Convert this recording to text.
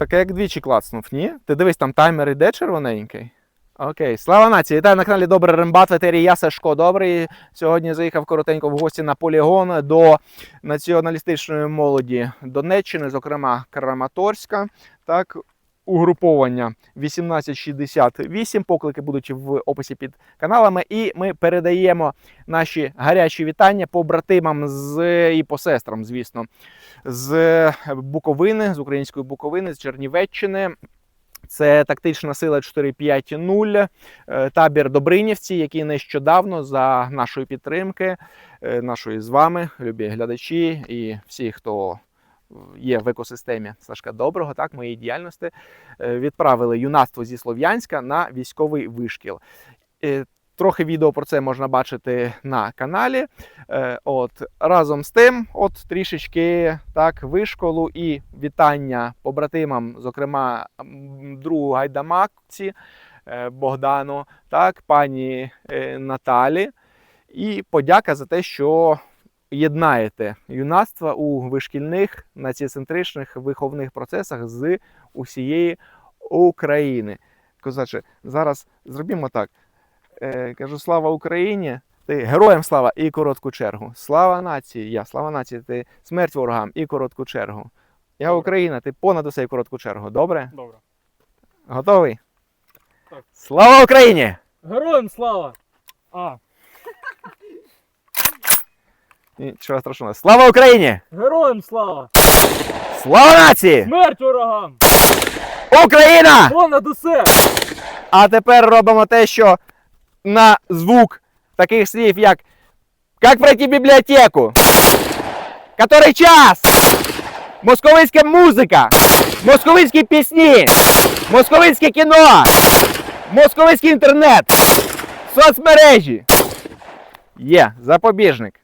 Таке як двічі клацнув, ні? Ти дивись, там таймер іде червоненький. Окей, слава нації! Вітаю на каналі Добрий Рембат, ветері. Я Сашко Добрий. Сьогодні заїхав коротенько в гості на полігон до націоналістичної молоді Донеччини, зокрема Краматорська. Так, угруповання 1868. Поклики будуть в описі під каналами. І ми передаємо наші гарячі вітання побратимам з і по сестрам, звісно, з Буковини, з української Буковини, з Чернівеччини. Це тактична сила 450, е, табір Добринівці, який нещодавно за нашої підтримки, е, нашої з вами, любі глядачі і всі, хто є в екосистемі Сашка Доброго, так, моєї діяльності, е, відправили юнацтво зі Слов'янська на військовий вишкіл. Е, Трохи відео про це можна бачити на каналі. Е, От разом з тим, от трішечки так, вишколу і вітання побратимам, зокрема другу гайдамакці Богдану, так, пані Наталі. І подяка за те, що єднаєте юнацтва у вишкільних націцентричних виховних процесах з усієї України. Козаче, зараз зробімо так. Е, кажу, слава Україні! Ти героям слава і коротку чергу. Слава нації, я, слава нації, ти смерть ворогам і коротку чергу. Я Добре. Україна, ти понад усе і коротку чергу. Добре? Добре. Готовий? Так. Слава Україні! Героям слава! А, Нічого страшного. Слава Україні! героям слава! Слава нації! Смерть ворогам! Україна! Понад усе! А тепер робимо те, що на звук таких слів, як Как пройти бібліотеку? Который час? Московицька музика, московицькі пісні, московицьке кіно, московицький інтернет, соцмережі. Є запобіжник.